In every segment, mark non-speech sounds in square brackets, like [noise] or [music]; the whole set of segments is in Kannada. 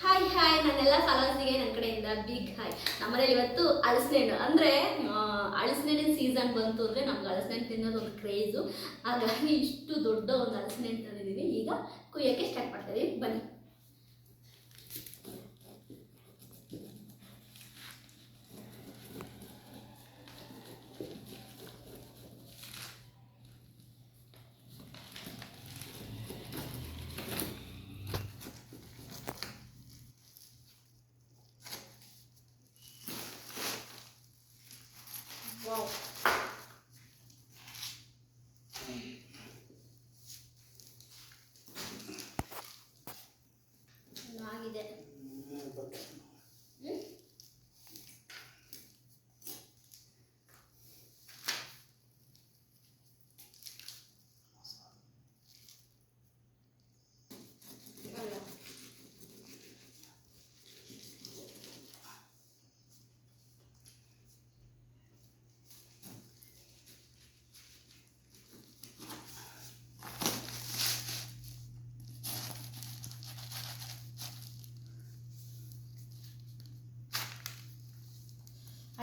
ಹಾಯ್ ಹಾಯ್ ನನ್ನೆಲ್ಲ ಫಾಲೋವರ್ಸಿಗೆ ನನ್ನ ಕಡೆಯಿಂದ ಬಿಗ್ ಹಾಯ್ ನಮ್ಮನೇಲಿ ಇವತ್ತು ಹಣ್ಣು ಅಂದರೆ ಹಲಸಿನ ಸೀಸನ್ ಬಂತು ಅಂದರೆ ನಮ್ಗೆ ಹಣ್ಣು ತಿನ್ನೋದು ಒಂದು ಕ್ರೇಜು ಹಾಗಾಗಿ ಇಷ್ಟು ದೊಡ್ಡ ಒಂದು ಹಣ್ಣು ತಂದಿದ್ದೀವಿ ಈಗ ಕುಯ್ಯೋಕ್ಕೆ ಸ್ಟಾರ್ಟ್ ಮಾಡ್ತಾ ಇದೀವಿ ಬನ್ನಿ.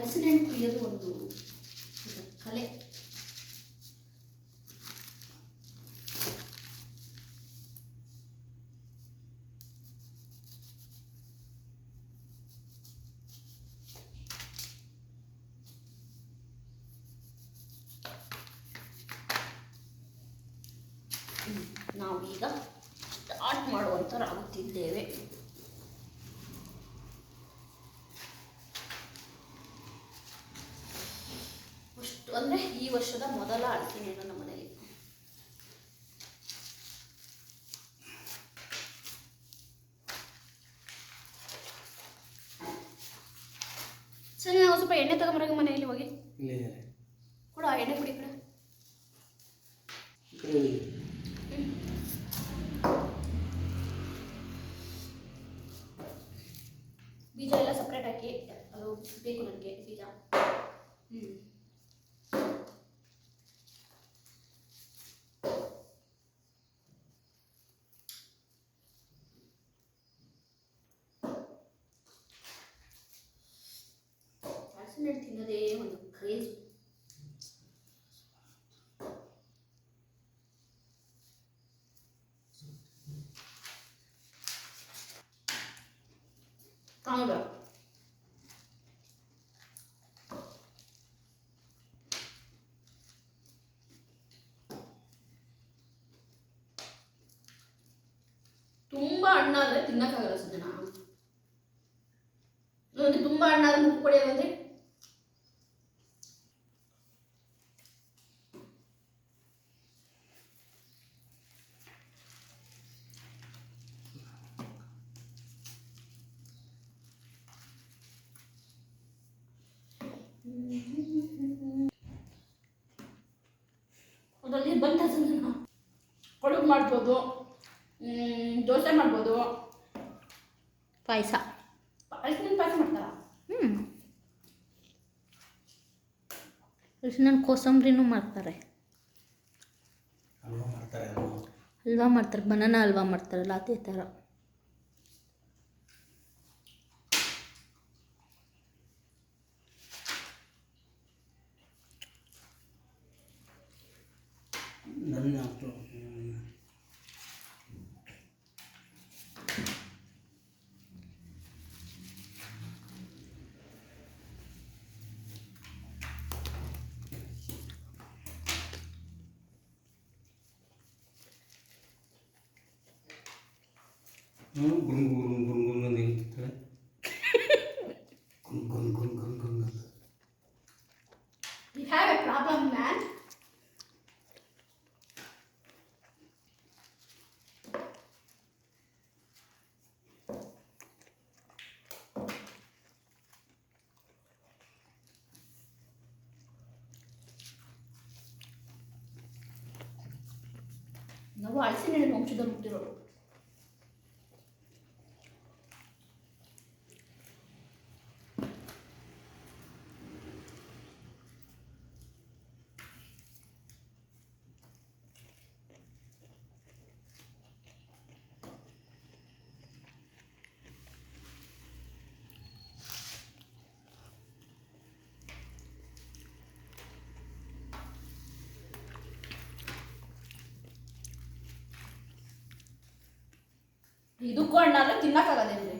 ಹಲಸಿನ ಹಣ್ಣು ಒಂದು ಕಲೆ. ನಾವೀಗ ಸ್ಟಾರ್ಟ್ ಮಾಡುವಂಥರಾಗುತ್ತಿದ್ದೇವೆ ಅಷ್ಟು ಅಂದರೆ ಈ ವರ್ಷದ ಮೊದಲ ಅಡಿಕೆ ನಮ್ಮ ಮನೆಯಲ್ಲಿ. ಸರಿ ನಾವು ಸ್ವಲ್ಪ ಎಣ್ಣೆ ತಗೊಂಬರಾಗ ಮನೆಯಲ್ಲಿ ಹೋಗಿ. ಕೂಡ ಆ ಎಣ್ಣೆ ಕುಡಿ. ಹಲಸಿನ ಹಣ್ಣು ತಿನ್ನೋದೇ ಒಂದು ಕ್ರೇಜ್ ಹೌದಾ ತುಂಬಾ ಹಣ್ಣಾದ್ರೆ ತಿನ್ನಕ್ಕಾಗಲ್ಲ ಸುಜನ ನನಗೆ ತುಂಬಾ ಹಣ್ಣಾದ್ರೆ ಮುಕ್ಕು ಪಡೆಯೋದು ಅಂದ್ರೆ ಅದರಲ್ಲಿ ಬಂದ ಸಂಜನ ಕಡುಬು ಮಾಡ್ಬೋದು ದೋಸೆ ಮಾಡ್ಬೋದು. ಪಾಯಸ. ಹಲಸಿನ ಪಾಯಸ ಮಾಡ್ತಾರ? ಹ್ಞೂ ಕೋಸಂಬ್ರಿನೂ ಕೋಸಂಬರಿನೂ ಮಾಡ್ತಾರೆ. ಹಲ್ವಾ ಮಾಡ್ತಾರೆ ಹಲ್ವಾ. ಹಲ್ವಾ ಮಾಡ್ತಾರೆ ಬನಾನಾ ಹಲ್ವಾ ಮಾಡ್ತಾರಲ್ಲ ಅದೇ ಥರ ನನ್ನ ಅಷ್ಟು ಹ್ಮ್. ನಾವು ಹಲಸಿನ ಹಣ್ಣಿನ ವಂಶದಲ್ಲಿ ಹುಟ್ಟಿರೋರು ಇದಕ್ಕೂ ಹಣ್ಣಾದ್ರೆ ತಿನ್ನಕ್ಕಾಗದೇನ್ರಿ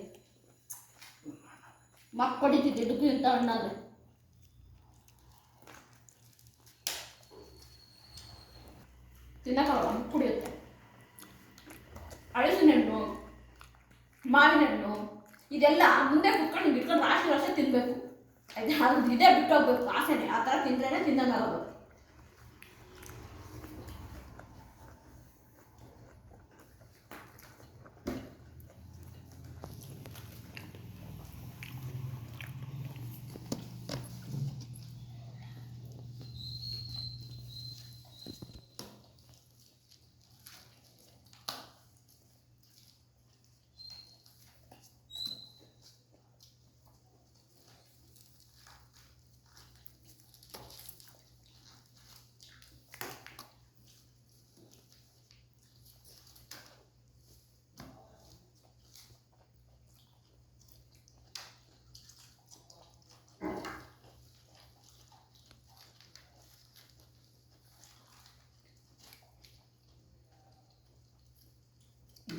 ಮಕ್ ಹೊಡಿತಿದ್ದೆ ಇದಕ್ಕೂ ಇಂಥ ಹಣ್ಣಾದ್ರೆ. ತಿನ್ನಕ್ಕಾಗಲ್ಲ, ಮಕ್ ಕುಡಿಯುತ್ತೆ ಅಳಸಿನ ಹಣ್ಣು ಮಾವಿನ ಹಣ್ಣು ಇದೆಲ್ಲ ಮುಂದೆ ಕುತ್ಕೊಂಡು ಇಟ್ಕೊಂಡು ರಾಶಿ ವರ್ಷ ತಿನ್ನಬೇಕು ಅದು ಇದೇ ಬಿಟ್ಟೋಗ್ಬೇಕು, ಆಸೆನೆ. ಆ ಥರ ತಿಂದ್ರೇ ತಿನ್ನಂಗಾಗೋದು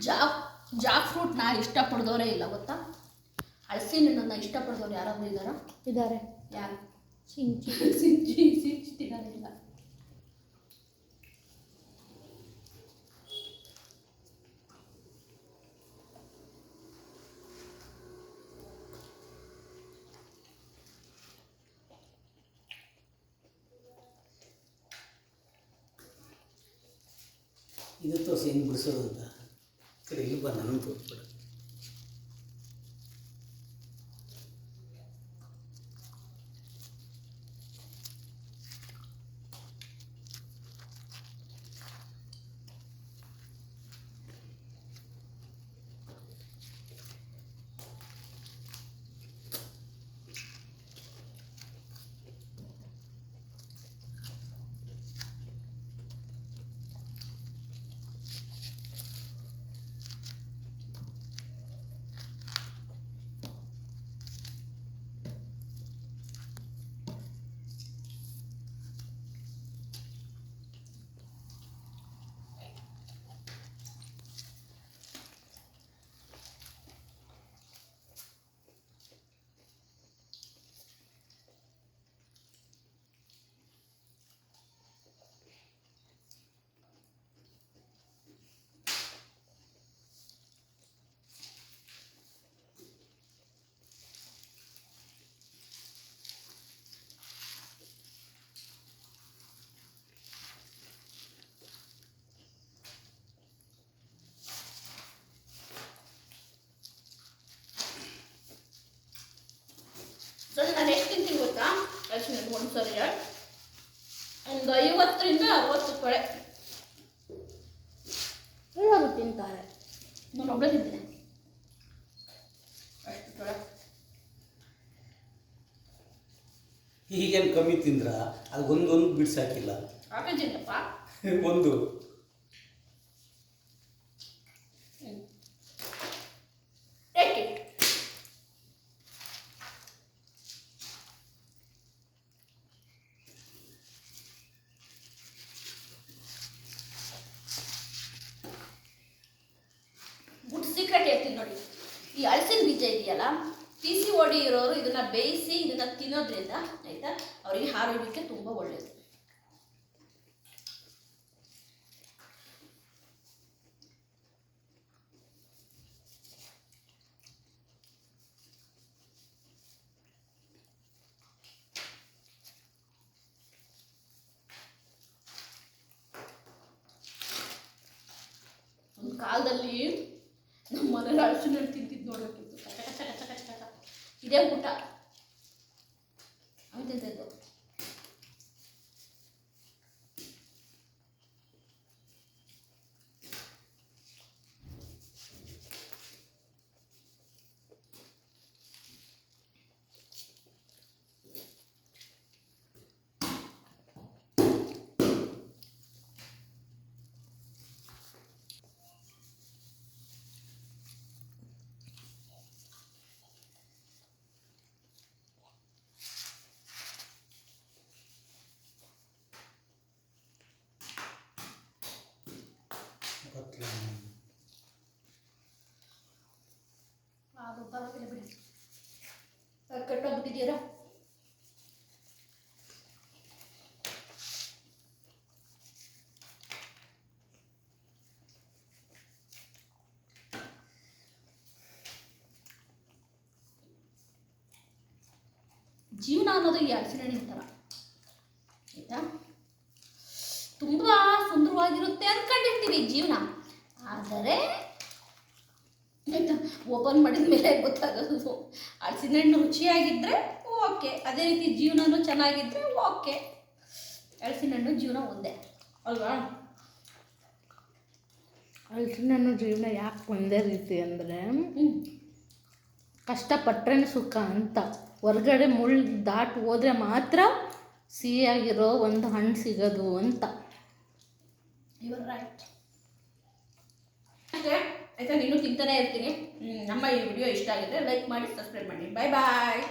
ಜಾಕ್ ಜಾಕ್ ಫ್ರೂಟ್ನ ಇಷ್ಟಪಡ್ದವರೇ ಇಲ್ಲ ಗೊತ್ತಾ? ಹಲಸಿನ ಹಣ್ಣನ್ನು ಇಷ್ಟಪಡ್ದವ್ರು ಯಾರಾದರೂ ಇದ್ದಾರಾ? ಇದ್ದಾರೆ. ಯಾರು? ಚಿಂಚಿ. ಸಿಂಚಿ ಸಿಂಚಿ ತಿನ್ನೋದಿಲ್ಲ ಇದು ತೋರಿಸಿ ಹೆಂಗೆ ಬಿಡಿಸೋದು ಅಂತ? ಈ ಕಡೆ ಇಲ್ಲಿ ಬಾ ನನ್ನ ತೋರಿಸ್ಬೇಡ ಸೊ ನಾನು ಎಷ್ಟು ತಿಂತೀನಿ ಗೊತ್ತಾ ಹಲಸಿನ ಹಣ್ಣು ಒಂದು ಸರಿ ಒಂದು ಐವತ್ತರಿಂದ ಅರವತ್ತು ಕೊಳೆ ಎಲ್ಲರೂ ತಿಂತಾರೆ ನಾನು ಒಬ್ಬಳೇ ತಿಂತೀನಿ ಅಷ್ಟು ಕೊಳೆ ಈಗೇನು ಕಮ್ಮಿ ತಿಂದ್ರ? ಅದು ಒಂದೊಂದು ಬಿಡ್ಸಾಕಿಲ್ಲ ಹಾಕಿದ್ದೀನಪ್ಪ [laughs] ಒಂದು. ಟೇಕ್ ಇಟ್ ಗುಡ್ ಸೀಕ್ರೆಟ್ ಹೇಳ್ತೀನಿ ನೋಡಿ. ಈ ಹಲಸಿನ ಬೀಜ ಇದೆಯಲ್ಲ ಪಿ ಸಿ ಓಡಿ ಇರೋರು ಇದನ್ನ ಬೇಯಿಸಿ ಇದನ್ನ ತಿನ್ನೋದ್ರಿಂದ ಆಯ್ತಾ ಅವರಿಗೆ ಆರೋಗ್ಯಕ್ಕೆ ತುಂಬಾ ಒಳ್ಳೇದು. ಕಾಲದಲ್ಲಿ 对对对。ಪರವಾಗಿಲ್ಲ ಬಿಡಿ. ಕಟ್ಟೋಗ್ಬಿಟ್ಟಿದ್ದೀರಾ ಜೀವನ ಅನ್ನೋದು ಈ ಆಕ್ಸಿಡೆಂಟ್ ಥರ ಆಯಿತಾ? ತುಂಬ ಸುಂದರವಾಗಿರುತ್ತೆ ಅಂದ್ಕೊಂಡಿರ್ತೀವಿ ಜೀವನ. ಆದರೆ ಓಪನ್ ಮಾಡಿದ ಮೇಲೆ ಗೊತ್ತಾಗೋದು ಹಲಸಿನಹಣ್ಣು ರುಚಿಯಾಗಿದ್ದರೆ ಓಕೆ ಅದೇ ರೀತಿ ಜೀವನನೂ ಚೆನ್ನಾಗಿದ್ದರೆ ಓಕೆ ಹಲಸಿನಹಣ್ಣು ಜೀವನ ಒಂದೇ. ಅಲ್ವಾ? ಹಲಸಿನಣ್ಣು ಜೀವನ ಯಾಕೆ ಒಂದೇ ರೀತಿ ಅಂದರೆ ಕಷ್ಟಪಟ್ಟರೆ ಸುಖ ಅಂತ. ಹೊರ್ಗಡೆ ಮುಳ್ಳು ದಾಟಿ ಹೋದ್ರೆ ಮಾತ್ರ ಸಿಹಿಯಾಗಿರೋ ಒಂದು ಹಣ್ಣು ಸಿಗೋದು ಅಂತ. ಯುವರ್ ರೈಟ್ ಆಯಿತಾ? ನೀನು ತಿಂತಾನೆ ಇರ್ತೀನಿ. ನಮ್ಮ ಈ ವಿಡಿಯೋ ಇಷ್ಟ ಆಗಿದ್ರೆ ಲೈಕ್ ಮಾಡಿ ಸಬ್ಸ್ಕ್ರೈಬ್ ಮಾಡಿ. ಬಾಯ್ ಬಾಯ್